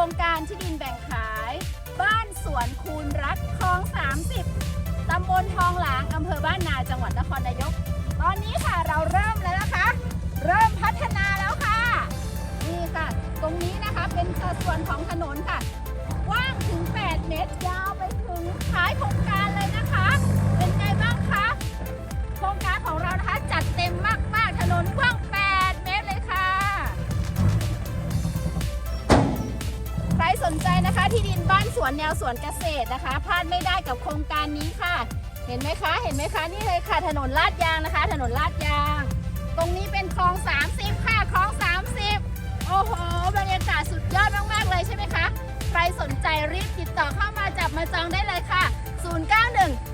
โครงการที่ดินแบ่งขาย บ้านสวนคูนรักคลอง 30 ตำบลทองหลางอำเภอบ้านนาจังหวัดนครนายก ตอนนี้ค่ะเราเริ่มแล้วนะคะ เริ่มพัฒนาแล้วค่ะ นี่ค่ะ ตรงนี้นะคะเป็นส่วนของถนนค่ะ นใจนะคะ ที่ดินบ้านสวนแนวสวนเกษตรนะคะพลาดไม่ได้กับโครงการนี้ค่ะ เห็นไหมคะ เห็นไหมคะนี่เลยค่ะ ถนนลาดยางนะคะ ถนนลาดยาง ตรงนี้เป็นคลอง 30 ค่ะคลอง 30 โอ้โหบรรยากาศสุดยอดมากๆเลยใช่ไหมคะ ใครสนใจรีบติดต่อเข้ามาจับมาจองได้เลยค่ะ 091